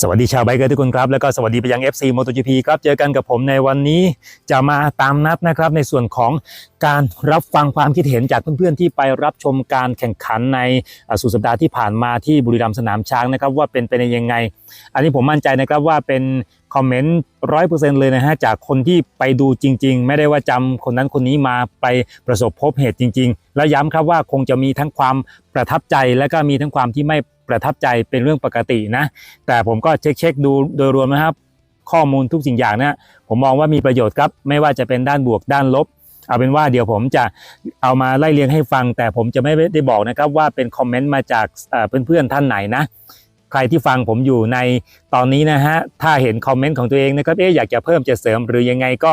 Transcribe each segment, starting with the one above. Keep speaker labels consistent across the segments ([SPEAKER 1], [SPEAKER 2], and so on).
[SPEAKER 1] สวัสดีชาวไบเกอร์ทุกคนครับแล้วก็สวัสดีไปยัง FC MotoGP ครับเจอกันกับผมในวันนี้จะมาตามนัดนะครับ ในส่วนของการรับฟังความคิดเห็นจากเพื่อนๆที่ไปรับชมการแข่งขันในสุดสัปดาห์ที่ผ่านมาที่บุรีรัมย์สนามช้างนะครับว่าเป็นไปในยังไง อันนี้ผมมั่นใจนะครับว่าเป็นคอมเมนต์ร้อยเปอร์เซ็นต์เลยนะฮะจากคนที่ไปดูจริง ๆ ไม่ได้ว่าจำคนนั้นคนนี้มาไปประสบพบเหตุจริง ๆ แล้วย้ำครับว่าคงจะมีทั้งความประทับใจและก็มีทั้งความที่ไม่ ประทับใจเป็นเรื่องปกตินะ แต่ผมก็เช็คเช็คดูโดยรวมนะครับ ข้อมูลทุกสิ่งอย่างนะผมมองว่ามีประโยชน์ครับ ไม่ว่าจะเป็นด้านบวกด้านลบ เอาเป็นว่าเดี๋ยวผมจะเอามาไล่เรียงให้ฟัง แต่ผมจะไม่ได้บอกนะครับว่าเป็นคอมเมนต์มาจากเอ่อเพื่อนๆท่านไหนนะใครที่ฟังผมอยู่ในตอนนี้นะฮะ ถ้าเห็นคอมเมนต์ของตัวเองนะครับเอ๊ะอยากจะเพิ่มจะเสริมหรือยังไงก็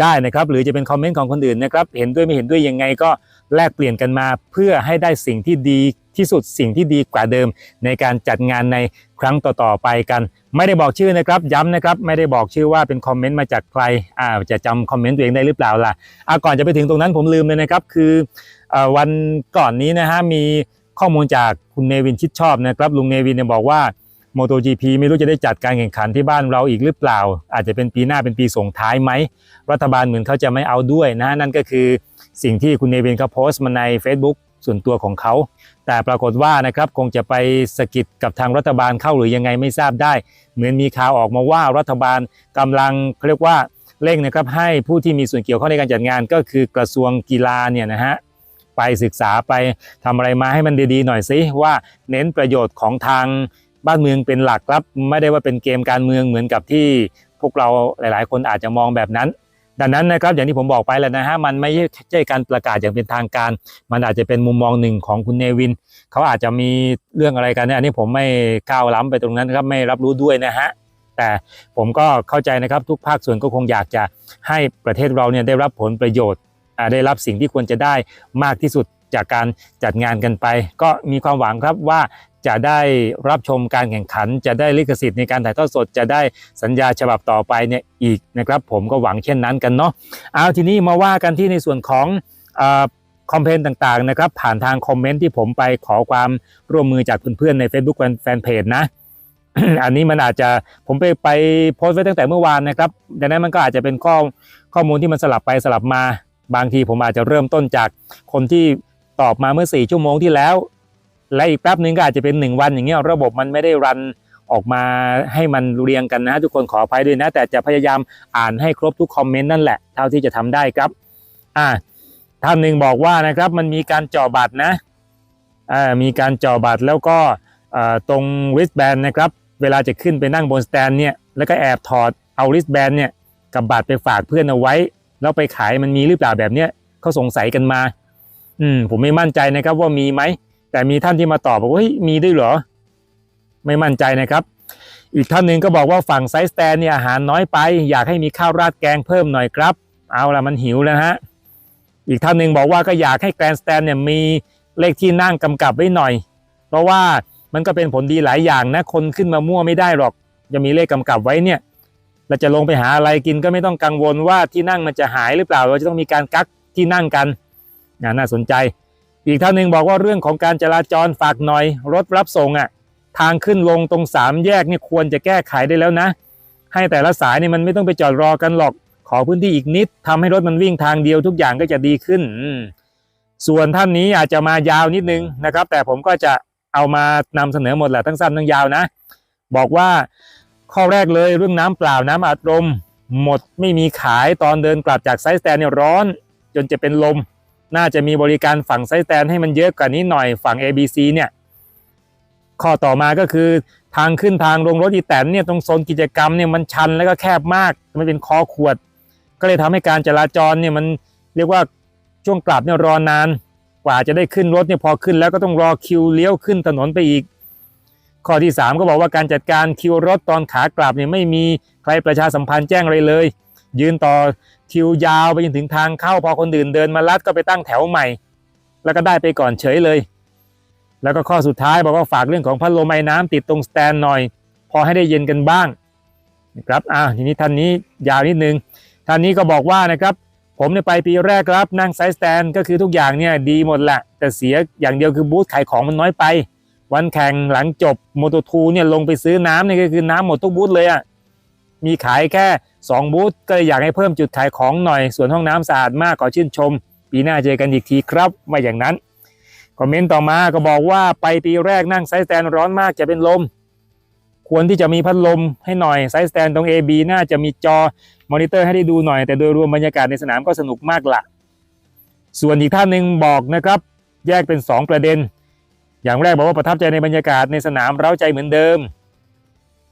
[SPEAKER 1] ได้นะครับ หรือจะเป็นคอมเมนต์ของคนอื่นนะครับ เห็นด้วยไม่เห็นด้วยยังไงก็ แลกเปลี่ยนกันมาเพื่อให้ได้สิ่งที่ดีที่สุดสิ่งที่ดีกว่าเดิม ในการจัดงานในครั้งต่อๆไปกัน ไม่ได้บอกชื่อนะครับย้ำนะครับ ไม่ได้บอกชื่อว่าเป็นคอมเมนต์มาจากใครอ่าจะจำคอมเมนต์ตัวเองได้หรือเปล่าล่ะอ่าก่อนจะไปถึงตรงนั้นผมลืมเลยนะครับ คืออวันก่อนนี้นะฮะมีข้อมูลจากคุณเนวินชิดชอบนะครับลุงเนวินเนี่ยบอกว่า MotoGP ไม่รู้จะได้จัดการแข่งขันที่บ้านเราอีกหรือเปล่า อาจจะเป็นปีหน้าเป็นปีส่งท้ายไหมรัฐบาลเหมือนเขาจะไม่เอาด้วยนะฮะนั่นก็คือ สิ่งที่คุณเนวินเขาโพสต์มาใน Facebook ส่วนตัวของเขา แต่ปรากฏว่านะครับคงจะไปสะกิดกับทางรัฐบาลเข้าหรือยังไงไม่ทราบได้ เหมือนมีข่าวออกมาว่ารัฐบาลกำลังเขาเรียกว่าเร่งนะครับให้ผู้ที่มีส่วนเกี่ยวข้องในการจัดงานก็คือกระทรวงกีฬาเนี่ยนะฮะไปศึกษาไปทำอะไรมาให้มันดีๆหน่อยสิว่าเน้นประโยชน์ของทางบ้านเมืองเป็นหลักครับ ไม่ได้ว่าเป็นเกมการเมืองเหมือนกับที่พวกเราหลาย ๆ คนอาจจะมองแบบนั้น ดังนั้นนะครับอย่างที่ผมบอกไปแล้วนะฮะมันไม่ใช่การประกาศอย่างเป็นทางการ มันอาจจะเป็นมุมมองหนึ่งของคุณเนวิน เขาอาจจะมีเรื่องอะไรกันเนี่ยอันนี้ผมไม่ก้าวล้ำไปตรงนั้นครับไม่รับรู้ด้วยนะฮะแต่ผมก็เข้าใจนะครับทุกภาคส่วนก็คงอยากจะให้ประเทศเราเนี่ยได้รับผลประโยชน์ได้รับสิ่งที่ควรจะได้มากที่สุดจากการจัดงานกันไป ก็มีความหวังครับว่า จะได้รับชมการแข่งขัน จะได้ลิขสิทธิ์ในการถ่ายทอดสด จะได้สัญญาฉบับต่อไปเนี่ยอีกนะครับ ผมก็หวังเช่นนั้นกันเนาะเอาทีนี้มาว่ากันที่ในส่วนของอคอมเพนต่างๆนะครับ ผ่านทางคอมเมนต์ที่ผมไปขอความร่วมมือจากเพื่อนๆใน Facebook แฟนเพจนะอันนี้มันอาจจะผมไปไปโพสต์ไว้ตั้งแต่เมื่อวานนะครับดังนั้นมันก็อาจจะเป็นข้อข้อมูลที่มันสลับไปสลับมา บางทีผมอาจจะเริ่มต้นจากคนที่ตอบมาเมื่อ 4 ชั่วโมงที่แล้ว และอีกแป๊บนึงก็อาจจะเป็น 1 วันอย่างเงี้ยระบบมันไม่ได้รันออกมาให้มันเรียงกันนะทุกคนขออภัยด้วยนะ แต่จะพยายามอ่านให้ครบทุกคอมเมนต์นั่นแหละเท่าที่จะทำได้ครับอ่าท่านหนึ่งบอกว่านะครับมันมีการจ่อบัตรนะอ่ามีการจ่อบัตรแล้วก็ตรง wristband นะครับเวลาจะขึ้นไปนั่งบนสแตนเนี่ยแล้วก็แอบถอดเอา wristband เนี่ยกับบัตรไปฝากเพื่อนเอาไว้ แล้วไปขายมันมีหรือเปล่าแบบเนี้ยเขาสงสัยกันมาอืมผมไม่มั่นใจนะครับว่ามีไหม แต่มีท่านที่มาตอบบอกว่าเฮ้ยมีด้วยเหรอ ไม่มั่นใจนะครับ อีกท่านหนึ่งก็บอกว่าฝั่งไซส์สแตนเนี่ยอาหารน้อยไป อยากให้มีข้าวราดแกงเพิ่มหน่อยครับ เอาละมันหิวแล้วฮะอีกท่านหนึ่งบอกว่าก็อยากให้แกรนสแตนเนี่ยมีเลขที่นั่งกำกับไว้หน่อย เพราะว่ามันก็เป็นผลดีหลายอย่างนะ คนขึ้นมามั่วไม่ได้หรอก จะมีเลขกำกับไว้เนี่ย เราจะลงไปหาอะไรกินก็ไม่ต้องกังวลว่าที่นั่งมันจะหายหรือเปล่า เราจะต้องมีการกักที่นั่งกันนน่าสนใจ อีกท่านหนึ่งบอกว่าเรื่องของการจราจรฝากหน่อย รถรับส่งอะ ทางขึ้นลงตรงสามแยกนี่ควรจะแก้ไขได้แล้วนะ ให้แต่ละสายนี่มันไม่ต้องไปจอดรอกันหรอก ขอพื้นที่อีกนิดทำให้รถมันวิ่งทางเดียวทุกอย่างก็จะดีขึ้น ส่วนท่านนี้อาจจะมายาวนิดนึงนะครับ แต่ผมก็จะเอามานำเสนอหมดแหละทั้งสั้นทั้งยาวนะ บอกว่าข้อแรกเลยเรื่องน้ำเปล่าน้ำอัดลมหมดไม่มีขายตอนเดินกลับจากไซส์แตนเนี่ยร้อน จนจะเป็นลม น่าจะมีบริการฝั่งไซส์แตนให้มันเยอะกว่านี้หน่อยฝั่ง ABC เนี่ย ข้อต่อมาก็คือทางขึ้นทางลงรถอีแตนเนี่ยตรงโซนกิจกรรมเนี่ยมันชันแล้วก็แคบมากมันเป็นคอขวด ก็เลยทำให้การจราจรเนี่ยมันเรียกว่าช่วงกลับเนี่ยรอนาน กว่าจะได้ขึ้นรถเนี่ยพอขึ้นแล้วก็ต้องรอคิวเลี้ยวขึ้นถนนไปอีก ข้อที่ 3 ก็บอกว่าการจัดการคิวรถตอนขากลับเนี่ยไม่มีใครประชาสัมพันธ์แจ้งอะไรเลย ยืนต่อคิวยาวไปจนถึงทางเข้าพอคนอื่นเดินมาลัดก็ไปตั้งแถวใหม่ แล้วก็ได้ไปก่อนเฉยเลย แล้วก็ข้อสุดท้ายบอกว่าฝากเรื่องของพัดลมไอ้น้ำติดตรงสแตนหน่อย พอให้ได้เย็นกันบ้างนะครับอ่าทีนี้ท่านนี้ยาวนิดนึงท่านนี้ก็บอกว่านะครับผมเนี่ยไปปีแรกครับนั่งไซส์สแตนก็คือทุกอย่างเนี่ยดีหมดแหละ แต่เสียอย่างเดียวคือบูธขายของมันน้อยไป วันแข่งหลังจบโมโตทูเนี่ยลงไปซื้อน้ำเนี่ยก็คือน้ำหมดทุกบูธเลยอะ่ะมีขายแค่ 2 บูธก็เลยอยากให้เพิ่มจุดขายของหน่อย ส่วนห้องน้ำสะอาดมากขอชื่นชม ปีหน้าเจอกันอีกทีครับว่าอย่างนั้น คอมเมนต์ต่อมาก็บอกว่าไปปีแรกนั่งไซส์แตนร้อนมากจะเป็นลม ควรที่จะมีพัดลมให้หน่อยไซส์แตนตรง AB น่าจะมีจอมอนิเตอร์ให้ได้ดูหน่อย แต่โดยรวมบรรยากาศในสนามก็สนุกมากละส่วนอีกท่านหนึ่งบอกนะครับ แยกเป็น 2 ประเด็น อย่างแรกบอกว่าประทับใจในบรรยากาศในสนามเร้าใจเหมือนเดิม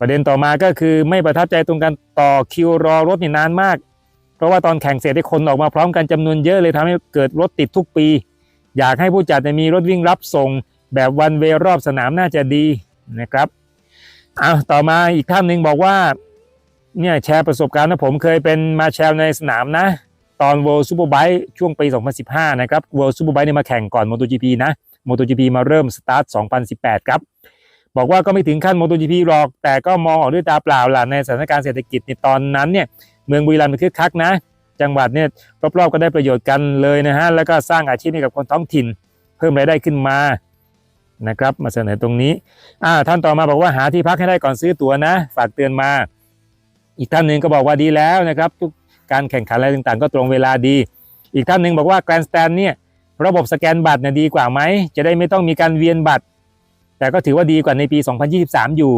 [SPEAKER 1] ประเด็นต่อมาก็คือไม่ประทับใจตรงการต่อคิวรอรถนี่นานมาก เพราะว่าตอนแข่งเสร็จได้คนออกมาพร้อมกันจำนวนเยอะเลยทำให้เกิดรถติดทุกปี อยากให้ผู้จัดมีรถวิ่งรับส่ง แบบวันเวรอบสนามน่าจะดีนะครับเอาต่อมาอีกท่านหนึ่งบอกว่าเนี่ยแชร์ประสบการณ์นะผมเคยเป็นมาแชร์ในสนามนะ ตอน World Superbike ช่วงปี 2015 นะครับ World Superbike เนี่ยมาแข่งก่อน MotoGP นะ MotoGP มาเริ่มสตาร์ท 2018 ครับ บอกว่าก็ไม่ถึงขั้น MotoGP หรอก แต่ก็มองออกด้วยตาเปล่าล่ะในสถานการณ์เศรษฐกิจในตอนนั้นเนี่ยเมืองบุรีรัมย์มันคึกคักนะ จังหวัดเนี่ยรอบๆก็ได้ประโยชน์กันเลยนะฮะแล้วก็สร้างอาชีพให้กับคนท้องถิ่น เพิ่มรายได้ขึ้นมานะครับมาเสนอตรงนี้อ่าท่านต่อมาบอกว่าหาที่พักให้ได้ก่อนซื้อตั๋วนะ ฝากเตือนมา อีกท่านหนึ่งก็บอกว่าดีแล้วนะครับทุกการแข่งขันอะไรต่างๆ ก็ตรงเวลาดี อีกท่านหนึ่งบอกว่าแกรนสแตนเนี่ยระบบสแกนบัตรเนี่ยดีกว่าไหมจะได้ไม่ต้องมีการเวียนบัตร แต่ก็ถือว่าดีกว่าในปี 2023 อยู่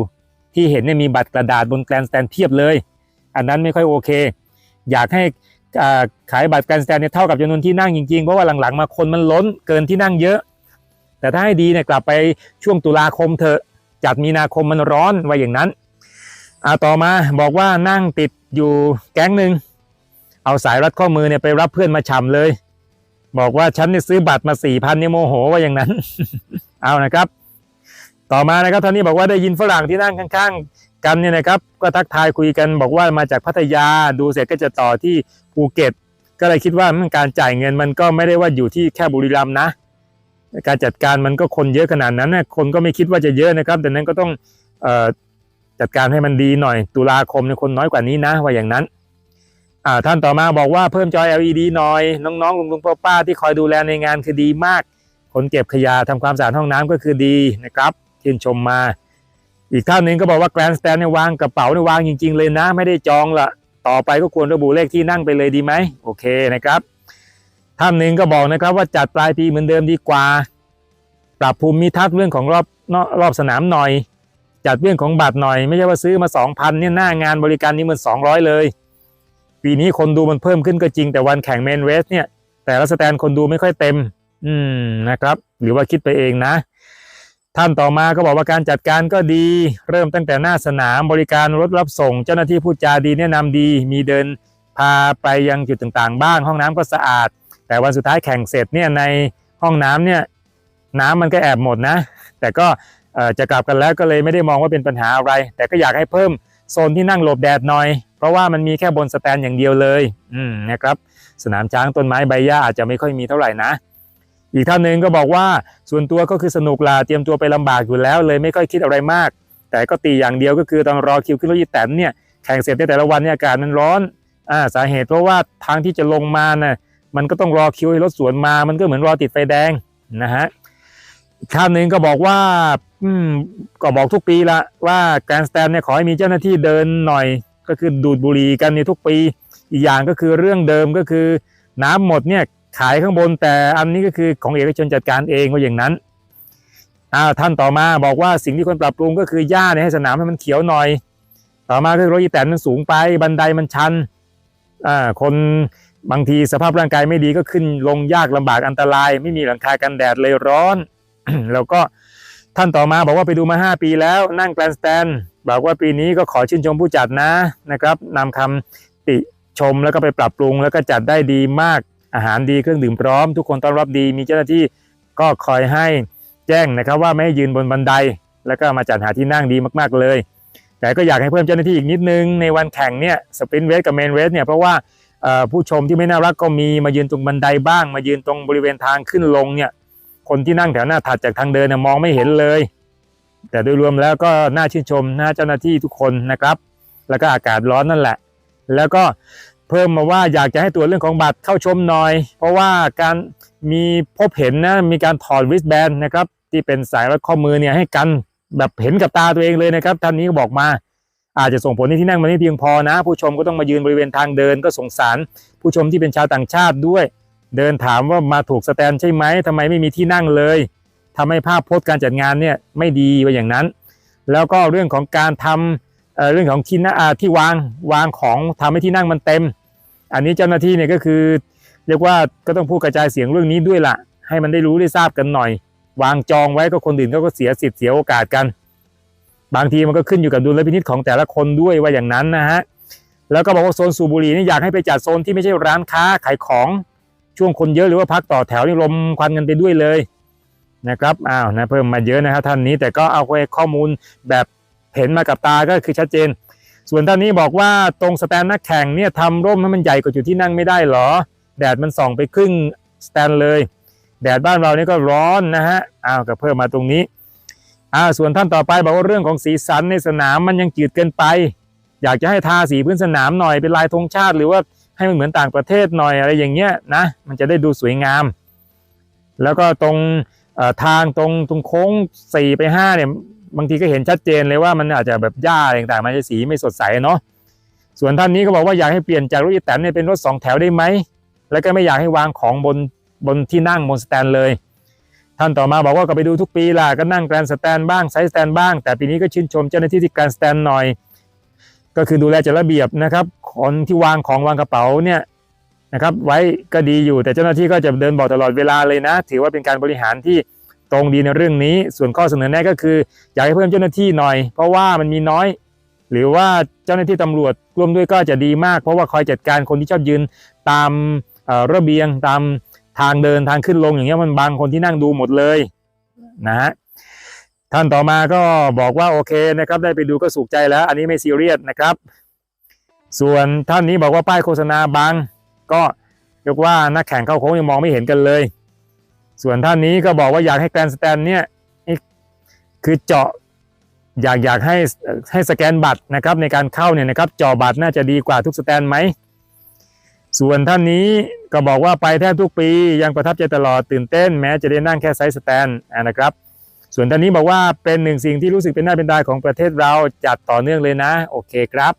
[SPEAKER 1] ที่เห็นเนี่ยมีบัตรกระดาษบนแกรนสแตนเทียบเลย อันนั้นไม่ค่อยโอเค อยากให้ขายบัตรแกรนสแตนเนี่ยเท่ากับจำนวนที่นั่งจริงๆ เพราะว่าหลังๆมาคนมันล้นเกินที่นั่งเยอะ แต่ถ้าให้ดีเนี่ยกลับไปช่วงตุลาคมเถอะจัดมีนาคมมันร้อนไว่าอย่างนั้นอาต่อมาบอกว่านั่งติดอยู่แก๊งหนึ่งเอาสายรัดข้อมือเนี่ยไปรับเพื่อนมาฉ่ำเลย บอกว่าฉันเนี่ยซื้อบัตรมาสี่พันเนี่ยโมโหว่าอย่างนั้น เอานะครับ ต่อมานะครับท่านนี้บอกว่าได้ยินฝรั่งที่นั่งข้าง ๆ กันเนี่ยนะครับ ก็ทักทายคุยกันบอกว่ามาจากพัทยาดูเสร็จก็จะต่อที่ภูเก็ต ก็เลยคิดว่าการจ่ายเงินมันก็ไม่ได้ว่าอยู่ที่แค่บุรีรัมย์นะ การจัดการมันก็คนเยอะขนาดนั้นนะคนก็ไม่คิดว่าจะเยอะนะครับแต่นั้นก็ต้องออจัดการให้มันดีหน่อย ตุลาคมเนี่ยคนน้อยกว่านี้นะว่าอย่างนั้นท่านต่อมาบอกว่าเพิ่มจอ LED หน่อย น้องๆลุงๆป้าๆที่คอยดูแลในงานคือดีมากคนเก็บขยะทำความสะอาดห้องน้ำก็คือดีนะครับ ชื่นชมมา อีกท่านหนึ่งก็บอกว่าแกรนด์สแตนเนี่ยวางกระเป๋าเนี่ยวางจริง ๆ เลยนะ ไม่ได้จองละต่อไปก็ควรระบุเลขที่นั่งไปเลยดีไหมโอเคนะครับ ท่านหนึ่งก็บอกนะครับว่าจัดปลายปีเหมือนเดิมดีกว่า ปรับภูมิทัศน์เรื่องของรอบรอบสนามหน่อย จัดเรื่องของบัตรหน่อย ไม่ใช่ว่าซื้อมา 2,000เนี่ยหน้างานบริการนี้มัน200 เลย ปีนี้คนดูมันเพิ่มขึ้นก็จริงแต่วันแข่งเมนเรสเนี่ยแต่ละสแตนคนดูไม่ค่อยเต็ม อืมนะครับ หรือว่าคิดไปเองนะ ท่านต่อมาก็บอกว่าการจัดการก็ดี เริ่มตั้งแต่หน้าสนามบริการรถรับส่ง เจ้าหน้าที่พูดจาดีแนะนำดี มีเดินพาไปยังจุดต่างๆ บ้าง ห้องน้ำก็สะอาด แต่วันสุดท้ายแข่งเสร็จเนี่ยในห้องน้ำเนี่ยน้ำมันก็แอบหมดนะ แต่ก็จะกลับกันแล้วก็เลยไม่ได้มองว่าเป็นปัญหาอะไร แต่ก็อยากให้เพิ่มโซนที่นั่งหลบแดดหน่อย เพราะว่ามันมีแค่บนสแตนอย่างเดียวเลย อืมนะครับ สนามช้างต้นไม้ใบหญ้าอาจจะไม่ค่อยมีเท่าไหร่นะ อีกท่านหนึ่งก็บอกว่าส่วนตัวก็คือสนุกล่ะเตรียมตัวไปลำบากอยู่แล้ว เลยไม่ค่อยคิดอะไรมาก แต่ก็ตีอย่างเดียวก็คือตอนรอคิวขึ้นรถยีแตนเนี่ยแข่งเสร็จในแต่ละวันเนี่ยอากาศมันร้อนอ่าสาเหตุเพราะว่าทางที่จะลงมาน่ะมันก็ต้องรอคิวให้รถสวนมา มันก็เหมือนรอติดไฟแดงนะฮะอีกท่านหนึ่งก็บอกว่าอืมก็บอกทุกปีละว่าแกรนด์สแตนเนี่ยขอให้มีเจ้าหน้าที่เดินหน่อย ก็คือดูดบุหรี่กันในทุกปี อีกอย่างก็คือเรื่องเดิมก็คือน้ำหมดเนี่ย ขายข้างบน แต่อันนี้ก็คือของเอกชนจัดการเองว่าอย่างนั้นอ้าวท่านต่อมาบอกว่าสิ่งที่ควรปรับปรุงก็คือหญ้าเนี่ยให้สนามให้มันเขียวหน่อย ต่อมาคือรถอีแตนมันสูงไปบันไดมันชันอ่าคนบางทีสภาพร่างกายไม่ดีก็ขึ้นลงยากลำบากอันตราย ไม่มีหลังคากันแดดเลยร้อน แล้วก็ท่านต่อมาบอกว่าไปดูมา 5 ปีแล้วนั่งแกรนสแตนบอกว่าปีนี้ก็ขอชื่นชมผู้จัดนะนะครับนำคำติชมแล้วก็ไปปรับปรุงแล้วก็จัดได้ดีมาก อาหารดีเครื่องดื่มพร้อม ทุกคนต้อนรับดีมีเจ้าหน้าที่ก็คอยให้แจ้งนะครับ ว่าไม่ให้ยืนบนบันได แล้วก็มาจัดหาที่นั่งดีมากๆเลย แต่ก็อยากให้เพิ่มเจ้าหน้าที่อีกนิดนึงในวันแข่งเนี่ยสปรินต์เวสกับเมนเวสเนี่ยเพราะว่าผู้ชมที่ไม่น่ารักก็มีมายืนตรงบันไดบ้าง มายืนตรงบริเวณทางขึ้นลงเนี่ยคนที่นั่งแถวหน้าถัดจากทางเดินน่ะมองไม่เห็นเลย แต่โดยรวมแล้วก็น่าชื่นชมน่าเจ้าหน้าที่ทุกคนนะครับ แล้วก็อากาศร้อนนั่นแหละ แล้วก็ เพิ่มมาว่าอยากจะให้ตรวเรื่องของบัตรเข้าชมหน่อย เพราะว่าการมีพบเห็นนะมีการถอดริสแบนนะครับที่เป็นสายรัดข้อมือเนี่ยให้กันแบบเห็นกับตาตัวเองเลยนะครับท่านนี้ก็บอกมาอาจจะส่งผลให้ที่นั่งมันไม่เพียงพอนะ ผู้ชมก็ต้องมายืนบริเวณทางเดินก็สงสาร ผู้ชมที่เป็นชาวต่างชาติด้วย เดินถามว่ามาถูกสแตนใช่ไหมทำไมไม่มีที่นั่งเลยทำให้ภาพโพสต์การจัดงานเนี่ยไม่ดีไปอย่างนั้น แล้วก็เรื่องของการทำ เรื่องของที่นั่งที่วางวางของทำให้ที่นั่งมันเต็ม อันนี้เจ้าหน้าที่เนี่ยก็คือ เรียกว่าก็ต้องพูดกระจายเสียงเรื่องนี้ด้วยล่ะ ให้มันได้รู้ได้ทราบกันหน่อย วางจองไว้ก็คนอื่นเขาก็เสียสิทธิ์เสียโอกาสกัน บางทีมันก็ขึ้นอยู่กับดุลพินิจของแต่ละคนด้วยว่าอย่างนั้นนะฮะแล้วก็บอกว่าโซนสูบบุหรี่นี่อยากให้ไปจัดโซนที่ไม่ใช่ร้านค้าขายของช่วงคนเยอะหรือว่าพักต่อแถวนี่ลมควันกันไปด้วยเลยนะครับอ้าวนะเพิ่มมาเยอะนะครับท่านนี้แต่ก็เอาไว้ข้อมูลแบบ เห็นมากับตาก็คือชัดเจน ส่วนท่านนี้บอกว่าตรงสแตนนักแข่งเนี่ยทำร่มให้มันใหญ่กว่าจุดที่นั่งไม่ได้เหรอ แดดมันส่องไปครึ่งสแตนเลย แดดบ้านเรานี่ก็ร้อนนะฮะอ้าวก็เพิ่มมาตรงนี้อ่าส่วนท่านต่อไปบอกว่าเรื่องของสีสันในสนามมันยังจืดเกินไป อยากจะให้ทาสีพื้นสนามหน่อยเป็นลายธงชาติหรือว่าให้มันเหมือนต่างประเทศหน่อยอะไรอย่างเงี้ยนะมันจะได้ดูสวยงาม แล้วก็ตรงทางตรงตรงโค้งสี่ไปห้าเนี่ย บางทีก็เห็นชัดเจนเลยว่ามันอาจจะแบบหญ้าต่างๆมันจะสีไม่สดใสเนาะส่วนท่านนี้ก็บอกว่าอยากให้เปลี่ยนจากรถอีแตนเนี่ยเป็นรถสองแถวได้ไหมแล้วก็ไม่อยากให้วางของบนบนที่นั่งบนสแตนเลย ท่านต่อมาบอกว่าก็ไปดูทุกปีล่ะก็นั่งแกรนสแตนบ้างไซส์สแตนบ้าง แต่ปีนี้ก็ชื่นชมเจ้าหน้าที่ที่แกรนสแตนหน่อย ก็คือดูแลจัดระเบียบนะครับคนที่วางของวางกระเป๋าเนี่ยนะครับไว้ก็ดีอยู่แต่เจ้าหน้าที่ก็จะเดินบอกตลอดเวลาเลยนะ ถือว่าเป็นการบริหารที่ ตรงดีในเรื่องนี้ ส่วนข้อเสนอแนะก็คือ อยากให้เพิ่มเจ้าหน้าที่หน่อย เพราะว่ามันมีน้อย หรือว่าเจ้าหน้าที่ตำรวจร่วมด้วยก็จะดีมาก เพราะว่าคอยจัดการคนที่ชอบยืนตามระเบียงตามทางเดินทางขึ้นลงอย่างเงี้ยมันบังคนที่นั่งดูหมดเลยนะฮะท่านต่อมาก็บอกว่าโอเคนะครับ ได้ไปดูก็สุขใจแล้ว อันนี้ไม่ซีเรียสนะครับ ส่วนท่านนี้บอกว่าป้ายโฆษณาบังก็ยกว่านักแข่งเข้าโค้งยังมองไม่เห็นกันเลย ส่วนท่านนี้ก็บอกว่าอยากให้แกรนสแตนเนี่ยคือเจาะอยากอยากให้ให้สแกนบัตรนะครับในการเข้าเนี่ยนะครับจอบัตรน่าจะดีกว่าทุกสแตนไหมส่วนท่านนี้ก็บอกว่าไปแทบทุกปียังประทับใจตลอดตื่นเต้นแม้จะได้นั่งแค่ไซส์สแตนนะครับ ส่วนท่านนี้บอกว่าเป็นหนึ่งสิ่งที่รู้สึกเป็นหน้าเป็นตาของประเทศเราจัดต่อเนื่องเลยนะ โอเคครับ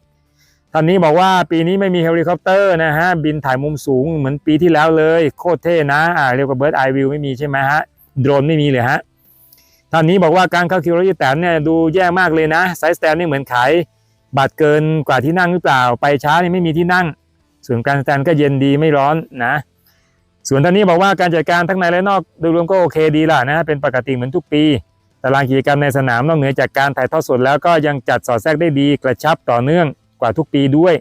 [SPEAKER 1] ท่านนี้บอกว่าปีนี้ไม่มีเฮลิคอปเตอร์นะฮะบินถ่ายมุมสูงเหมือนปีที่แล้วเลยโคตรเท่นะอ่าเรียกว่าเบิร์ดไอวิวไม่มีใช่ไหมฮะโดรนไม่มีเลยฮะท่านนี้บอกว่าการเข้าคิวรถยีแตนเนี่ยดูแย่มากเลยนะไซส์แตนนี่เหมือนขายบัตรเกินกว่าที่นั่งหรือเปล่า ไปช้านี่ไม่มีที่นั่ง ส่วนการสแตนก็เย็นดีไม่ร้อนนะ ส่วนท่านนี้บอกว่าการจัดการทั้งในและนอกโดยรวมก็โอเคดีล่ะนะเป็นปกติเหมือนทุกปีตารางกิจกรรมในสนามนอกเหนือจากการถ่ายทอดสดแล้วก็ยังจัดสอดแทรกได้ดีกระชับต่อเนื่อง ว่าทุกปีด้วย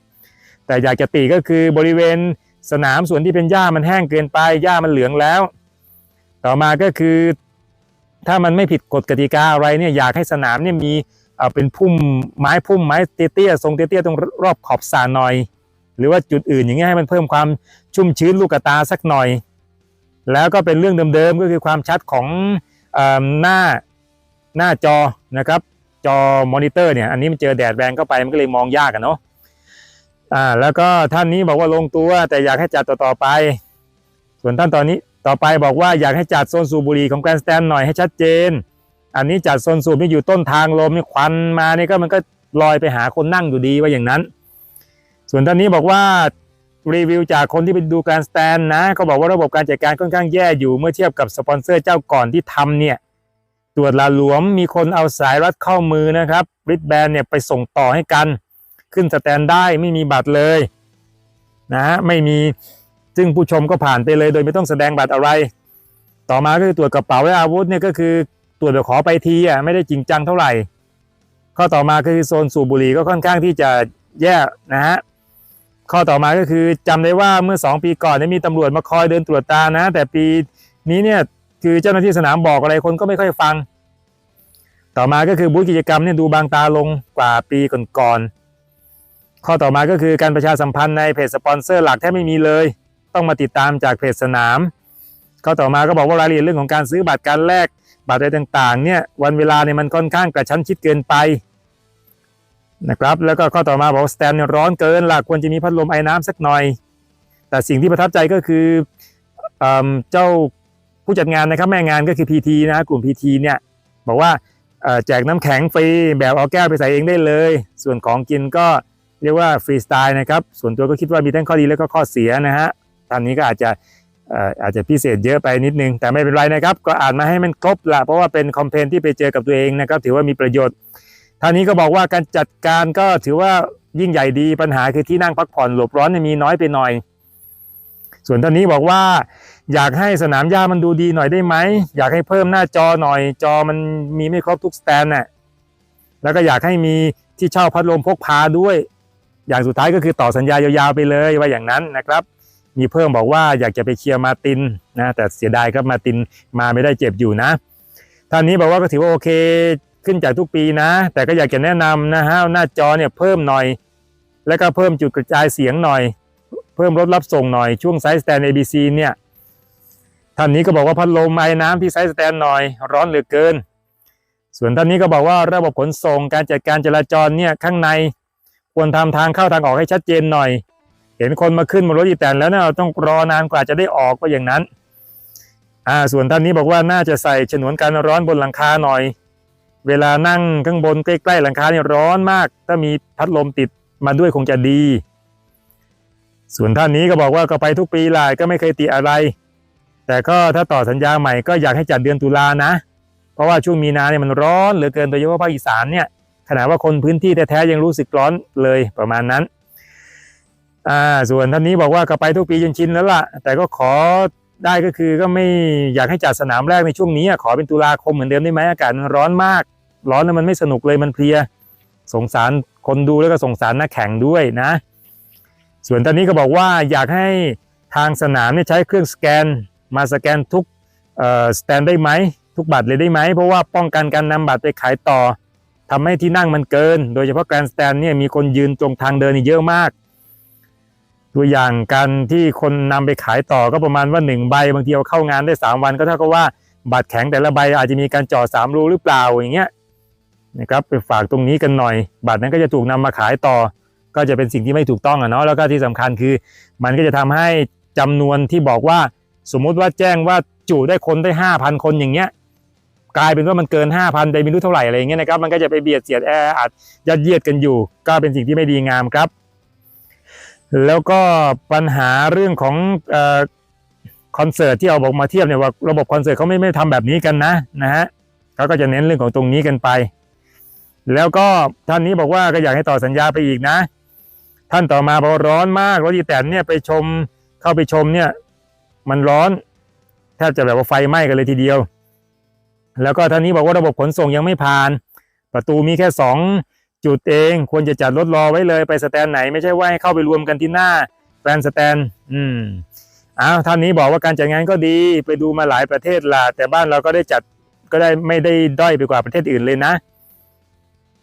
[SPEAKER 1] แต่อยากจะติก็คือบริเวณสนามส่วนที่เป็นหญ้ามันแห้งเกินไปหญ้ามันเหลืองแล้ว ต่อมาก็คือ ถ้ามันไม่ผิดกฎกติกาอะไรเนี่ยอยากให้สนามเนี่ยมีเอ่อเป็นพุ่มไม้พุ่มไม้เตี้ยๆทรงเตี้ยๆตรงรอบขอบสระหน่อย หรือว่าจุดอื่นอย่างเงี้ยให้มันเพิ่มความชุ่มชื้นลูกตาสักหน่อย แล้วก็เป็นเรื่องเดิมๆก็คือความชัดของอหน้าหน้าจอนะครับ จอมอนิเตอร์เนี่ยอันนี้มันเจอแดดแรงเข้าไปมันก็เลยมองยากอะเนาะอ่าแล้วก็ท่านนี้บอกว่าลงตัวแต่อยากให้จัดต่อๆไป ส่วนท่านตอนนี้ต่อไปบอกว่าอยากให้จัดโซนสูบบุหรี่ของแกรนสแตนหน่อยให้ชัดเจน อันนี้จัดโซนสูบนี่อยู่ต้นทางลมนี่ควันมานี่ก็มันก็ลอยไปหาคนนั่งอยู่ดีว่าอย่างนั้น ส่วนท่านนี้บอกว่ารีวิวจากคนที่ไปดูแกรนสแตนนะ ก็บอกว่าระบบการจัดการค่อนข้างแย่อยู่เมื่อเทียบกับสปอนเซอร์เจ้าก่อนที่ทำเนี่ย ตรวจลาหลวมมีคนเอาสายรัดข้อมือนะครับริดแบนเนี่ยไปส่งต่อให้กัน ขึ้นสแตนได้ไม่มีบัตรเลยนะไม่มีซึ่งผู้ชมก็ผ่านไปเลย โดยไม่ต้องแสดงบัตรอะไร ต่อมาก็คือตรวจกระเป๋าและอาวุธเนี่ยก็คือตรวจแบบขอไปทีอะไม่ได้จริงจังเท่าไหร่ ข้อต่อมาคือโซนสูบบุหรี่ก็ค่อนข้างที่จะแย่นะฮะข้อต่อมาก็คือจำได้ว่าเมื่อ 2 ปีก่อนเนี่ยมีตำรวจมาคอยเดินตรวจตานะ แต่ปีนี้เนี่ย คือเจ้าหน้าที่สนามบอกอะไรคนก็ไม่ค่อยฟัง ต่อมาก็คือบูธกิจกรรมเนี่ยดูบางตาลงกว่าปีก่อนๆข้อต่อมาก็คือการประชาสัมพันธ์ในเพจสปอนเซอร์หลักแทบไม่มีเลย ต้องมาติดตามจากเพจสนาม ข้อต่อมาก็บอกว่ารายละเอียดเรื่องของการซื้อบัตรการแลกบัตรอะไรต่างๆเนี่ยวันเวลาเนี่ยมันค่อนข้างกระชั้นชิดเกินไปนะครับแล้วก็ข้อต่อมาบอกว่าสแตนเนี่ยร้อนเกินล่ะควรจะมีพัดลมไอ้น้ำสักหน่อย แต่สิ่งที่ประทับใจก็คือเอิ่มเจ้า ผู้จัดงานนะครับแม่งานก็คือ PT นะกลุ่ม PT เนี่ยบอกว่าแจกน้ำแข็งฟรีแบบเอาแก้วไปใส่เองได้เลย ส่วนของกินก็เรียกว่าฟรีสไตล์นะครับ ส่วนตัวก็คิดว่ามีทั้งข้อดีและก็ข้อเสียนะฮะตอนนี้ก็อาจจะอาจจะพิเศษเยอะไปนิดนึง แต่ไม่เป็นไรนะครับ ก็อ่านมาให้มันครบละเพราะว่าเป็นคอมเพลนที่ไปเจอกับตัวเองนะครับ ถือว่ามีประโยชน์ท่านนี้ก็บอกว่าการจัดการก็ถือว่ายิ่งใหญ่ดีปัญหาคือที่นั่งพักผ่อนหลบร้อนมีน้อยไปหน่อย ส่วนท่านนี้บอกว่า อยากให้สนามหญ้ามันดูดีหน่อยได้ไหม อยากให้เพิ่มหน้าจอหน่อย จอมันมีไม่ครบทุกสแตนน่ะแล้วก็อยากให้มีที่เช่าพัดลมพกพาด้วย อย่างสุดท้ายก็คือต่อสัญญายาวๆไปเลยว่าอย่างนั้นนะครับ มีเพิ่มบอกว่าอยากจะไปเคลียร์มาตินนะแต่เสียดายครับมาตินมาไม่ได้เจ็บอยู่นะท่านนี้บอกว่าก็ถือว่าโอเคขึ้นจากทุกปีนะ แต่ก็อยากจะแนะนำนะฮะหน้าจอเนี่ยเพิ่มหน่อย แล้วก็เพิ่มจุดกระจายเสียงหน่อย เพิ่มรถรับส่งหน่อยช่วงไซส์สแตน ABC เนี่ย ท่านนี้ก็บอกว่าพัดลมไอ้น้ำที่ไซส์สแตนหน่อย ร้อนเหลือเกิน ส่วนท่านนี้ก็บอกว่าระบบขนส่งการจัดการจราจรเนี่ยข้างใน ควรทำทางเข้าทางออกให้ชัดเจนหน่อย เห็นคนมาขึ้นบนรถอีแตนแล้วเนี่ยเราต้องรอนานกว่าจะได้ออกก็อย่างนั้นอ่าส่วนท่านนี้บอกว่าน่าจะใส่ฉนวนกันร้อนบนหลังคาหน่อย เวลานั่งข้างบนใกล้ๆหลังคาเนี่ยร้อนมาก ถ้ามีพัดลมติดมาด้วยคงจะดี ส่วนท่านนี้ก็บอกว่าก็ไปทุกปีหละก็ไม่เคยติอะไร แต่ก็ถ้าต่อสัญญาใหม่ก็อยากให้จัดเดือนตุลานะ เพราะว่าช่วงมีนาเนี่ยมันร้อนเหลือเกินโดยเฉพาะภาคอีสานเนี่ยขนาดว่าคนพื้นที่แท้ๆยังรู้สึกร้อนเลยประมาณนั้นอ่าส่วนท่านนี้บอกว่าก็ไปทุกปีจนชินแล้วล่ะ แต่ก็ขอได้ก็คือก็ไม่อยากให้จัดสนามแรกในช่วงนี้ขอเป็นตุลาคมเหมือนเดิมได้ไหมอากาศมันร้อนมาก ร้อนแล้วมันไม่สนุกเลยมันเพลียสงสารคนดูแล้วก็สงสารนักแข่งด้วยนะ ส่วนตอนนี้ก็บอกว่าอยากให้ทางสนามเนี่ยใช้เครื่องสแกน มาสแกนทุกสแตนได้ไหมทุกบัตรเลยได้ไหม เพราะว่าป้องกันการนำบัตรไปขายต่อทำให้ที่นั่งมันเกิน โดยเฉพาะแกรนสแตนเนี่ยมีคนยืนตรงทางเดินเยอะมาก ตัวอย่างการที่คนนำไปขายต่อก็ประมาณว่าหนึ่งใบบางทีเอาเข้างานได้สามวันก็เท่ากับว่าบัตรแข็งแต่ละใบอาจจะมีการจาะสามรูหรือเปล่าอย่างเงี้ยนะครับไปฝากตรงนี้กันหน่อย บัตรนั้นก็จะถูกนำมาขายต่อ ก็จะเป็นสิ่งที่ไม่ถูกต้องอะเนาะแล้วก็ที่สำคัญคือ มันก็จะทำให้จำนวนที่บอกว่า สมมุติว่าแจ้งว่าจุได้คนได้ห้าพันคนอย่างเงี้ยกลายเป็นว่ามันเกินห้าพันไปไม่รู้เท่าไหร่อะไรอย่างเงี้ยนะครับมันก็จะไปเบียดเสียดแออัดยัดเยียดกันอยู่ ก็เป็นสิ่งที่ไม่ดีงามครับ แล้วก็ปัญหาเรื่องของออคอนเสิร์ตที่เอาบอกมาเทียบเนี่ยว่าระบบคอนเสิร์ตเขาไม่ไม่ทำแบบนี้กันนะนะฮะเขาก็จะเน้นเรื่องของตรงนี้กันไป แล้วก็ท่านนี้บอกว่าก็อยากให้ต่อสัญญาไปอีกนะ ท่านต่อมาบอกร้อนมากรถอีแตนเนี่ยไปชมเข้าไปชมเนี่ย มันร้อนแทบจะแบบว่าไฟไหม้กันเลยทีเดียว แล้วก็ท่านนี้บอกว่าระบบขนส่งยังไม่ผ่าน ประตูมีแค่สองจุดเองควรจะจัดรถรอไว้เลยไปสแตนไหนไม่ใช่ว่าให้เข้าไปรวมกันที่หน้าแกรนสแตนอืมอ้าวท่านนี้บอกว่าการจัดงานก็ดีไปดูมาหลายประเทศละแต่บ้านเราก็ได้จัดก็ได้ไม่ได้ด้อยไปกว่าประเทศอื่นเลยนะ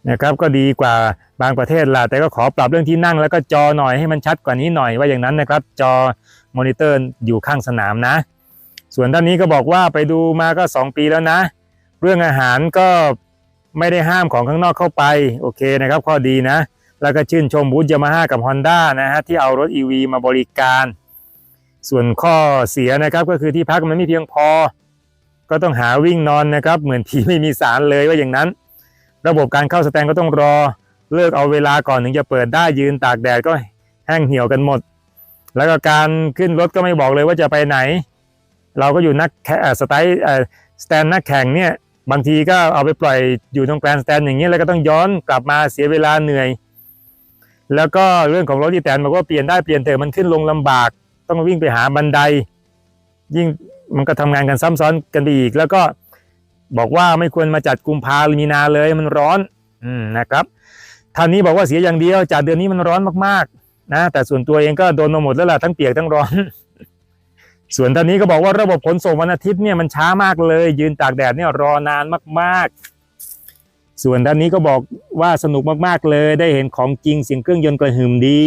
[SPEAKER 1] นะครับก็ดีกว่าบางประเทศละแต่ก็ขอปรับเรื่องที่นั่งแล้วก็จอหน่อยให้มันชัดกว่านี้หน่อยว่าอย่างนั้นนะครับ จอ มอนิเตอร์อยู่ข้างสนามนะ ส่วนด้านนี้ก็บอกว่าไปดูมาก็ 2 ปีแล้วนะ เรื่องอาหารก็ไม่ได้ห้ามของข้างนอกเข้าไป โอเคนะครับ ข้อดีนะ แล้วก็ชื่นชมบูธยามาฮ่ากับ Honda นะฮะที่เอารถ EV มาบริการ ส่วนข้อเสียนะครับก็คือที่พักมันไม่เพียงพอ ก็ต้องหาวิ่งนอนนะครับ เหมือนผีไม่มีสารเลยว่าอย่างนั้น ระบบการเข้าสแตนก็ต้องรอ เลิกเอาเวลาก่อนถึงจะเปิดได้ยืนตากแดดก็แห้งเหี่ยวกันหมด แล้วก็การขึ้นรถก็ไม่บอกเลยว่าจะไปไหน เราก็อยู่นักแข่สไตล์สแตนนักแข่งเนี่ยบางทีก็เอาไปปล่อยอยู่ตรงแกรนสแตนอย่างเงี้ยแล้วก็ต้องย้อนกลับมาเสียเวลาเหนื่อย แล้วก็เรื่องของรถที่แตนบอกว่าเปลี่ยนได้เปลี่ยนเถอะมันขึ้นลงลำบาก ต้องวิ่งไปหาบันได ยิ่งมันก็ทำงานกันซ้ำซ้อนกันไปอีก แล้วก็บอกว่าไม่ควรมาจัดกุมภาหรือมีนาเลยมันร้อนอืมนะครับท่านนี้บอกว่าเสียอย่างเดียวจัดเดือนนี้มันร้อนมากๆ นะแต่ส่วนตัวเองก็โดนมาหมดแล้วล่ะทั้งเปียกทั้งร้อน ส่วนท่านนี้ก็บอกว่าระบบขนส่งวันอาทิตย์เนี่ยมันช้ามากเลย ยืนตากแดดเนี่ยรอนานมาก ๆ ส่วนท่านนี้ก็บอกว่าสนุกมากๆเลย ได้เห็นของจริงเสียงเครื่องยนต์กระหึ่มดี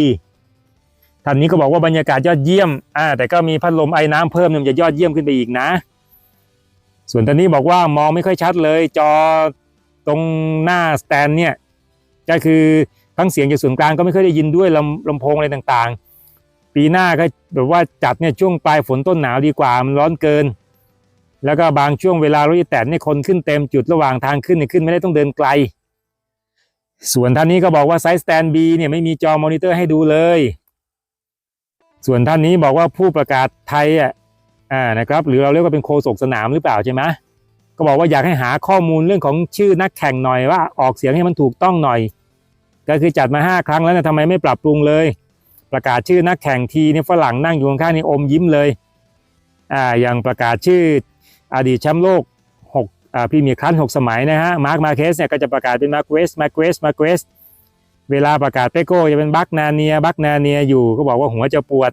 [SPEAKER 1] ท่านนี้ก็บอกว่าบรรยากาศยอดเยี่ยมอ่าแต่ก็มีพัดลมไอ้น้ำเพิ่มเนี่ยมันจะยอดเยี่ยมขึ้นไปอีกนะ ส่วนท่านนี้บอกว่ามองไม่ค่อยชัดเลย จอตรงหน้าสแตนเนี่ยก็คือ ทั้งเสียงจากส่วนกลางก็ไม่เคยได้ยินด้วยลำลำโพงอะไรต่างๆ ปีหน้าก็แบบว่าจัดเนี่ยช่วงปลายฝนต้นหนาวดีกว่ามันร้อนเกิน แล้วก็บางช่วงเวลารถอีแตนเนี่ยคนขึ้นเต็มจุดระหว่างทางขึ้นเนี่ยขึ้นไม่ได้ต้องเดินไกล ส่วนท่านนี้ก็บอกว่าไซส์สแตนบีเนี่ยไม่มีจอมอนิเตอร์ให้ดูเลย ส่วนท่านนี้บอกว่าผู้ประกาศไทยอะอ่านะครับหรือเราเรียกว่าเป็นโคศกสนามหรือเปล่าใช่ไหมก็บอกว่าอยากให้หาข้อมูลเรื่องของชื่อนักแข่งหน่อยว่าออกเสียงให้มันถูกต้องหน่อย ก็คือจัดมาห้าครั้งแล้วนะทำไมไม่ปรับปรุงเลย ประกาศชื่อนักแข่งทีนี่ฝรั่งนั่งอยู่ข้างๆนี่อมยิ้มเลยอ่าอย่างประกาศชื่ออดีตแชมป์โลกหกอ่าพรีเมียร์ครั้งหกสมัยนะฮะมาร์คมาเคสเนี่ยก็จะประกาศเป็นมาร์เกสมาร์เกสมาร์เกสเวลาประกาศเปโก้จะเป็นบักนาเนียบักนาเนียอยู่ก็บอกว่าหัวจะปวด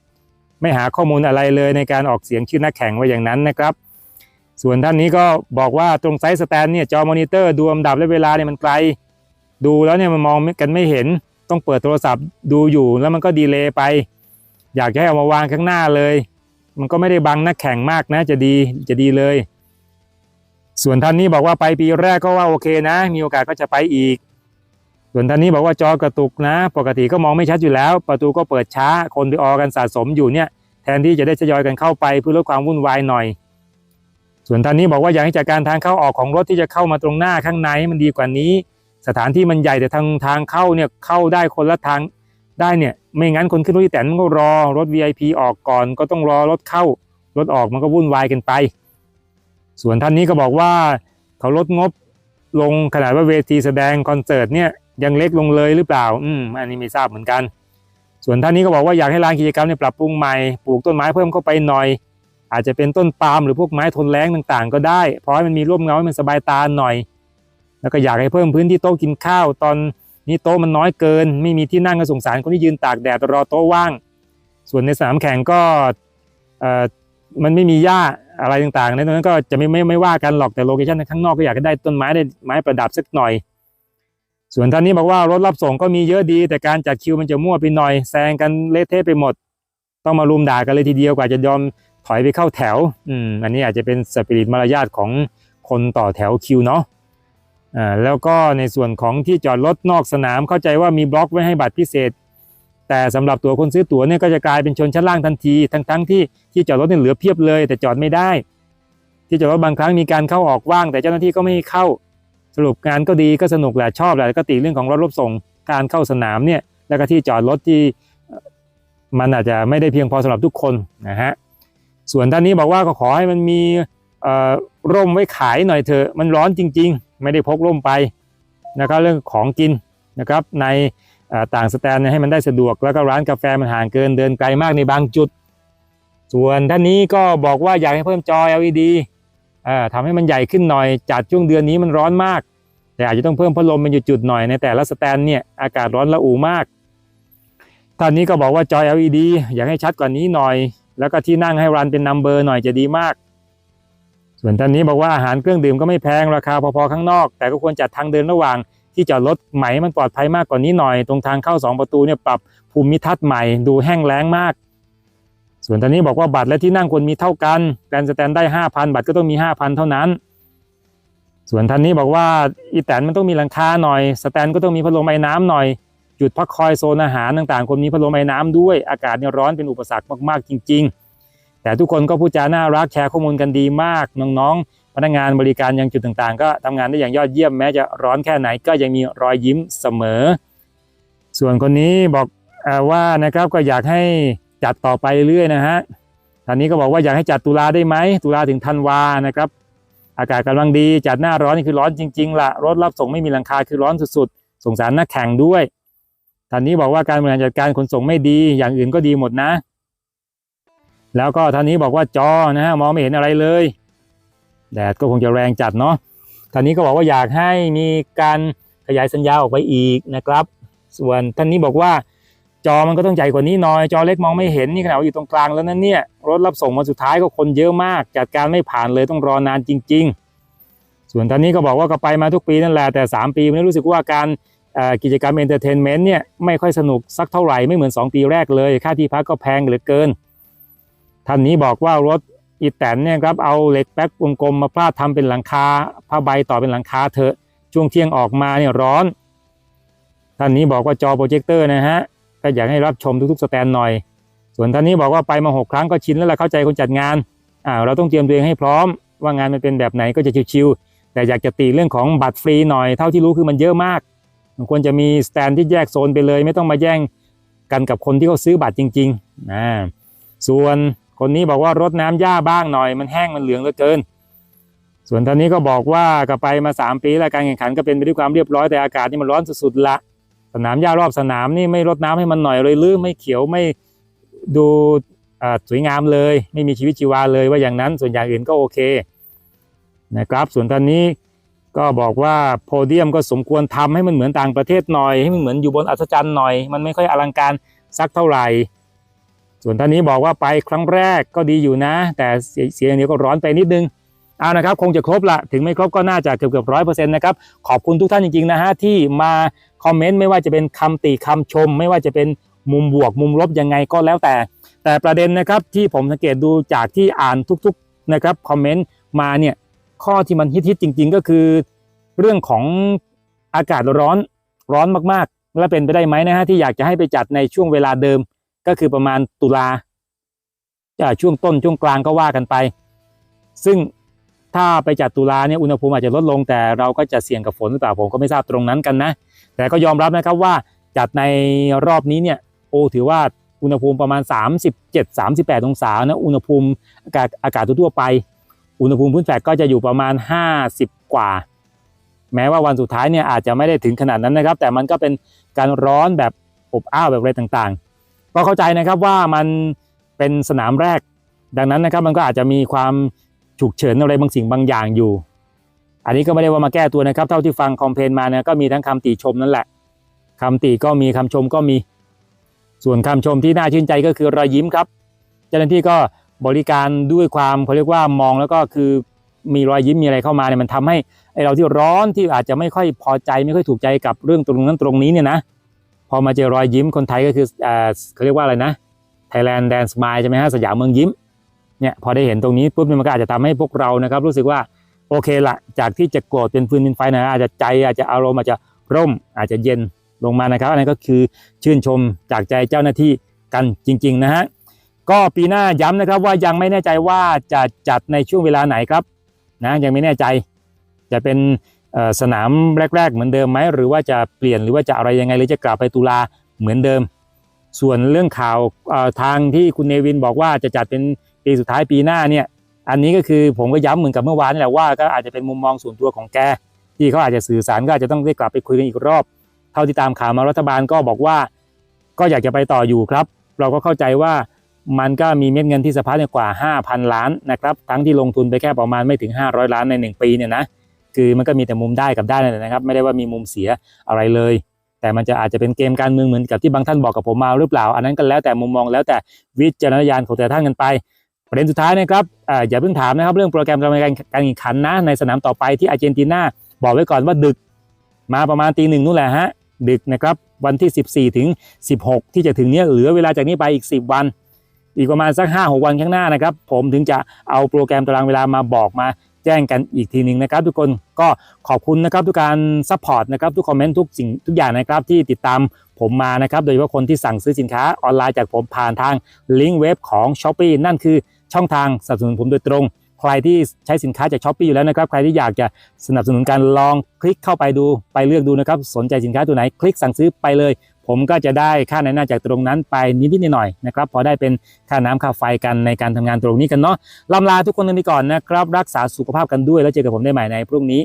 [SPEAKER 1] ไม่หาข้อมูลอะไรเลยในการออกเสียงชื่อนักแข่งไว้อย่างนั้นนะครับ ส่วนท่านนี้ก็บอกว่าตรงไซส์สแตนเนี่ยจอมอนิเตอร์ดูลำดับและเวลาเนี่ยมันไกล ดูแล้วเนี่ยมันมองกันไม่เห็นต้องเปิดโทรศัพท์ดูอยู่แล้วมันก็ดีเลย์ไป อยากจะให้เอามาวางข้างหน้าเลย มันก็ไม่ได้บังนักแข่งมากนะจะดีจะดีเลย ส่วนท่านนี้บอกว่าไปปีแรกก็ว่าโอเคนะ มีโอกาสก็จะไปอีก ส่วนท่านนี้บอกว่าจอกระตุกนะ ปกติก็มองไม่ชัดอยู่แล้ว ประตูก็เปิดช้าคนไปออกันสะสมอยู่เนี่ย แทนที่จะได้ทยอยกันเข้าไปเพื่อลดความวุ่นวายหน่อย ส่วนท่านนี้บอกว่าอยากให้จัดการทางเข้าออกของรถที่จะเข้ามาตรงหน้าข้างในมันดีกว่านี้ สถานที่มันใหญ่แต่ทางทางเข้าเนี่ยเข้าได้คนละทางได้เนี่ยไม่งั้นคนขึ้นรถที่แต่มันก็รอรถ VIP ออกก่อนก็ต้องรอรถเข้ารถออกมันก็วุ่นวายกันไป ส่วนท่านนี้ก็บอกว่าเขาลดงบลงขนาดว่าเวทีแสดงคอนเสิร์ตเนี่ยยังเล็กลงเลยหรือเปล่า อืมอันนี้ไม่ทราบเหมือนกัน ส่วนท่านนี้ก็บอกว่าอยากให้ลานกิจกรรมเนี่ยปรับปรุงใหม่ปลูกต้นไม้เพิ่มเข้าไปหน่อย อาจจะเป็นต้นปาล์มหรือพวกไม้ทนแล้งต่างๆ ก็ได้ เพราะให้มันมีร่มเงาให้มันสบายตาหน่อย แล้วก็อยากให้เพิ่มพื้นที่โต๊ะกินข้าว ตอนนี้โต๊ะมันน้อยเกิน ไม่มีที่นั่งก็สงสารคนที่ยืนตากแดดรอโต๊ะว่าง ส่วนในสนามแข่งก็มันไม่มีหญ้าอะไรต่างๆในตรงนั้นก็จะไม่ไม่ไม่ว่ากันหรอกแต่โลเคชั่นข้างนอกก็อยากได้ต้นไม้ได้ไม้ประดับสักหน่อย ส่วนท่านนี้บอกว่ารถรับส่งก็มีเยอะดี แต่การจัดคิวมันจะมั่วไปหน่อยแซงกันเละเทะไปหมด ต้องมารุมด่ากันเลยทีเดียวกว่าจะยอมถอยไปเข้าแถว อืมอันนี้อาจจะเป็นสปิริตมารยาทของคนต่อแถวคิวเนาะ แล้วก็ในส่วนของที่จอดรถนอกสนามเข้าใจว่ามีบล็อกไว้ให้บัตรพิเศษ แต่สำหรับตัวคนซื้อตั๋วเนี่ยก็จะกลายเป็นชนชั้นล่างทันที ทั้งๆที่ที่จอดรถเนี่ยเหลือเพียบเลย แต่จอดไม่ได้ ที่จอดรถบางครั้งมีการเข้าออกว่าง แต่เจ้าหน้าที่ก็ไม่ให้เข้า สรุปงานก็ดีก็สนุกแหละชอบแหละก็ติเรื่องของรถรบส่งการเข้าสนามเนี่ยแล้วก็ที่จอดรถที่มันอาจจะไม่ได้เพียงพอสำหรับทุกคนนะฮะส่วนท่านนี้บอกว่าก็ขอให้มันมี ร่มไว้ขายหน่อยเถอะมันร้อนจริง ๆ ไม่ได้พกร่มไปนะครับเรื่องของกินนะครับในต่างสแตนเนี่ยให้มันได้สะดวกแล้วก็ร้านกาแฟมันห่างเกินเดินไกลมากในบางจุด ส่วนท่านนี้ก็บอกว่าอยากให้เพิ่มจอ LED เอ่อทำให้มันใหญ่ขึ้นหน่อยจัดช่วงเดือนนี้มันร้อนมาก แต่อาจจะต้องเพิ่มพัดลมเป็นจุดๆหน่อยในแต่ละสแตนเนี่ยอากาศร้อนละอูมากท่านนี้ก็บอกว่าจอ LED อยากให้ชัดกว่านี้หน่อย แล้วก็ที่นั่งให้รันเป็นนัมเบอร์หน่อยจะดีมาก ส่วนท่านนี้บอกว่าอาหารเครื่องดื่มก็ไม่แพงราคาพอๆข้างนอก แต่ก็ควรจัดทางเดินระหว่าง ที่จอดรถใหม่มันปลอดภัยมากกว่านี้หน่อย ตรงทางเข้าสองประตูเนี่ยปรับภูมิทัศน์ใหม่ดูแห้งแล้งมาก ส่วนท่านนี้บอกว่าบัตรและที่นั่งควรมีเท่ากันแกรนสแตนได้ 5,000 บัตรก็ต้องมี 5,000 เท่านั้น ส่วนท่านนี้บอกว่าอีแตนมันต้องมีหลังคาหน่อย สแตนก็ต้องมีพัดลมไอ้น้ำหน่อยจุดพักคอยโซนอาหารต่างๆควรมีพัดลมไอ้น้ำด้วยอากาศเนี่ยร้อนเป็นอุปสรรคมากๆจริง ๆ แต่ทุกคนก็พูดจาน่ารักแชร์ข้อมูลกันดีมาก น้องๆ พนักงานบริการยังจุดต่างๆ ก็ทำงานได้อย่างยอดเยี่ยมแม้จะร้อนแค่ไหนก็ยังมีรอยยิ้มเสมอ ส่วนคนนี้บอกอว่านะครับก็อยากให้จัดต่อไปเรื่อยๆนะฮะท่านนี้ก็บอกว่าอยากให้จัดตุลาได้ไหมตุลาถึงธันวานะครับ อากาศกำลังดีจัดหน้าร้อนนี่คือร้อนจริงๆละรถรับส่งไม่มีหลังคาคือร้อนสุดๆ สงสารนักแข่งด้วยท่านนี้บอกว่าการบริหารจัดการขนส่งไม่ดีอย่างอื่นก็ดีหมดนะ แล้วก็ท่านนี้บอกว่าจอนะฮะมองไม่เห็นอะไรเลย แดดก็คงจะแรงจัดเนาะท่านนี้ก็บอกว่าอยากให้มีการขยายสัญญาออกไปอีกนะครับ ส่วนท่านนี้บอกว่าจอมันก็ต้องใหญ่กว่านี้หน่อย จอเล็กมองไม่เห็นนี่ขนาดอยู่ตรงกลางแล้วนั่นเนี่ย รถรับส่งมาสุดท้ายก็คนเยอะมาก จัดการไม่ผ่านเลยต้องรอนานจริง ๆ ส่วนท่านนี้ก็บอกว่าก็ไปมาทุกปีนั่นแหละแต่ 3 ปีไม่รู้สึกว่าการกิจกรรมเอนเตอร์เทนเมนต์เนี่ยไม่ค่อยสนุกสักเท่าไหร่ไม่เหมือน 2 ปีแรกเลย ค่าที่พักก็แพงเหลือเกิน ท่านนี้บอกว่ารถอีแตนเนี่ยครับเอาเหล็กแป๊กวงกลมมาพลาดทำเป็นหลังคาผ้าใบต่อเป็นหลังคาเถอะช่วงเที่ยงออกมาเนี่ยร้อน ท่านนี้บอกว่าจอโปรเจคเตอร์นะฮะก็อยากให้รับชมทุกๆสแตนหน่อย ส่วนท่านนี้บอกว่าไปมาหกครั้งก็ชินแล้วล่ะเข้าใจคนจัดงานอ่าเราต้องเตรียมตัวเองให้พร้อม ว่างานมันเป็นแบบไหนก็จะชิวๆแต่อยากจะตีเรื่องของบัตรฟรีหน่อยเท่าที่รู้คือมันเยอะมากมันควรจะมีสแตนที่แยกโซนไปเลย ไม่ต้องมาแย่งกันกับคนที่เขาซื้อบัตรจริงๆนะส่วน คนนี้บอกว่ารดน้ำหญ้าบ้างหน่อยมันแห้งมันเหลืองเหลือเกิน ส่วนท่านนี้ก็บอกว่าก็ไปมา 3 ปีแล้วการแข่งขันก็เป็นไปด้วยความเรียบร้อยแต่อากาศนี่มันร้อนสุดๆละสนามหญ้ารอบสนามนี่ไม่รดน้ำให้มันหน่อยเลยหรือไม่เขียวไม่ดูสวยงามเลย ไม่มีชีวิตชีวาเลยว่าอย่างนั้นส่วนอย่างอื่นก็โอเคนะครับส่วนท่านนี้ก็บอกว่าโพเดียมก็สมควรทำให้มันเหมือนต่างประเทศหน่อยให้มันเหมือนอยู่บนอัศจรรย์หน่อย มันไม่ค่อยอลังการสักเท่าไหร่ ส่วนท่านนี้บอกว่าไปครั้งแรกก็ดีอยู่นะ แต่เสียเสียอย่างเดียวก็ร้อนไปนิดนึงเอานะครับคงจะครบละถึงไม่ครบก็น่าจะเกือบเกือบร้อยเปอร์เซ็นต์นะครับขอบคุณทุกท่านจริงๆนะฮะที่มาคอมเมนต์ไม่ว่าจะเป็นคำติคำชม ไม่ว่าจะเป็นมุมบวกมุมลบยังไงก็แล้วแต่ แต่ประเด็นนะครับที่ผมสังเกตดูจากที่อ่านทุกๆนะครับคอมเมนต์มาเนี่ยข้อที่มันฮิตๆจริง ๆ ก็คือ เรื่องของอากาศร้อนร้อนมากๆ และเป็นไปได้ไหมนะฮะที่อยากจะให้ไปจัดในช่วงเวลาเดิม ก็คือประมาณตุลาจะช่วงต้นช่วงกลางก็ว่ากันไป ซึ่งถ้าไปจัดตุลาเนี่ยอุณหภูมิอาจจะลดลง แต่เราก็จะเสี่ยงกับฝนหรือเปล่าผมก็ไม่ทราบตรงนั้นกันนะ แต่ก็ยอมรับนะครับว่าจัดในรอบนี้เนี่ยโอถือว่าอุณหภูมิประมาณ 37-38 องศานะอุณหภูมิอากาศอากาศทั่วไป อุณหภูมิพื้นแฟลตก็จะอยู่ประมาณ 50 กว่า แม้ว่าวันสุดท้ายเนี่ยอาจจะไม่ได้ถึงขนาดนั้นนะครับ แต่มันก็เป็นการร้อนแบบอบอ้าวแบบอะไรต่างๆ ก็เข้าใจนะครับว่ามันเป็นสนามแรก ดังนั้นนะครับมันก็อาจจะมีความฉุกเฉินอะไรบางสิ่งบางอย่างอยู่ อันนี้ก็ไม่ได้ว่ามาแก้ตัวนะครับ เท่าที่ฟังคอมเพลนมาเนี่ยก็มีทั้งคำติชมนั่นแหละคำติก็มีคำชมก็มี ส่วนคำชมที่น่าชื่นใจก็คือรอยยิ้มครับ เจ้าหน้าที่ก็บริการด้วยความเขาเรียกว่ามองแล้วก็คือมีรอยยิ้มมีอะไรเข้ามาเนี่ยมันทำให้ไอเราที่ร้อนที่อาจจะไม่ค่อยพอใจไม่ค่อยถูกใจกับเรื่องตรงนั้นตรงนี้เนี่ยนะ อมาเจอรอยยิ้มคนไทยก็คืออ่าเขาเรียกว่าอะไรนะ Thailand Dance Smile ใช่ไหมฮะสยามเมืองยิ้มเนี่ยพอได้เห็นตรงนี้ปุ๊บเนี่ยมันก็อาจจะทำให้พวกเรานะครับ รู้สึกว่าโอเคละจากที่จะโกรธเป็นฟืนเป็นไฟนะอาจจะใจอาจจะอารมณ์อาจจะร่มอาจจะเย็นลงมานะครับอันนี้นก็คือชื่นชมจากใจเจ้าหน้าที่กันจริง ๆ นะฮะก็ปีหน้าย้ำนะครับว่ายังไม่แน่ใจว่าจะจัดในช่วงเวลาไหนครับนะยังไม่แน่ใจ จะเป็น สนามแรก ๆ เหมือนเดิมไหมหรือว่าจะเปลี่ยนหรือว่าจะอะไรยังไงหรือจะกลับไปตุลาเหมือนเดิม ส่วนเรื่องข่าวทางที่คุณเนวินบอกว่าจะจัดเป็นปีสุดท้ายปีหน้าเนี่ยอันนี้ก็คือผมก็ย้ำเหมือนกับเมื่อวานแหละว่าก็อาจจะเป็นมุมมองส่วนตัวของแกที่เขาอาจจะสื่อสารก็อาจจะต้องได้กลับไปคุยกันอีกรอบ เท่าที่ตามข่าวมารัฐบาลก็บอกว่า ก็อยากจะไปต่ออยู่ครับ เราก็เข้าใจว่ามันก็มีเม็ดเงินที่สะพัดเนี่ยกว่า 5,000 ล้านนะครับทั้งที่ลงทุนไปแค่ประมาณไม่ถึง 500 ล้านใน 1 ปีเนี่ยนะ คือมันก็มีแต่มุมได้กับได้นั่นแหละนะครับ ไม่ได้ว่ามีมุมเสียอะไรเลย แต่มันจะอาจจะเป็นเกมการเมืองเหมือนกับที่บางท่านบอกกับผมมาหรือเปล่า อันนั้นก็แล้วแต่มุมมองแล้วแต่วิจารณญาณของแต่ท่านกันไป ประเด็นสุดท้ายนะครับอ่าอย่าเพิ่งถามนะครับ เรื่องโปรแกรมการแข่งการแข่งขันนะในสนามต่อไปที่อาร์เจนตินาบอกไว้ก่อนว่าดึกมาประมาณตีหนึ่งนู่นแหละฮะดึกนะครับวันที่ 14 ถึง 16 ที่จะถึงเนี้ยเหลือเวลาจากนี้ไปอีก 10 วัน อีกประมาณสัก 5-6 วันข้างหน้านะครับ ผมถึงจะเอาโปรแกรมตารางเวลามาบอกมา แจ้งกันอีกทีหนึ่งนะครับ ทุกคนก็ขอบคุณนะครับทุกการซัพพอร์ตนะครับทุกคอมเมนต์ทุกสิ่งทุกอย่างนะครับที่ติดตามผมมานะครับ โดยเฉพาะคนที่สั่งซื้อสินค้าออนไลน์จากผมผ่านทางลิงก์เว็บของ s h อ p e e นั่นคือช่องทางสนับสนุนผมโดยตรง ใครที่ใช้สินค้าจากช้อปปีอยู่แล้วนะครับ ใครที่อยากจะสนับสนุนการลองคลิกเข้าไปดูไปเลือกดูนะครับ สนใจสินค้าตัวไหนคลิกสั่งซื้อไปเลย ผมก็จะได้ค่าในหน้าจากตรงนั้นไปนิดๆหน่อยๆนะครับพอได้เป็นค่าน้ำค่าไฟกันในการทำงานตรงนี้กันเนาะลำลาทุกคนกันไปก่อนนะครับ รักษาสุขภาพกันด้วยแล้วเจอกับผมได้ใหม่ในพรุ่งนี้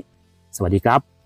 [SPEAKER 1] สวัสดีครับ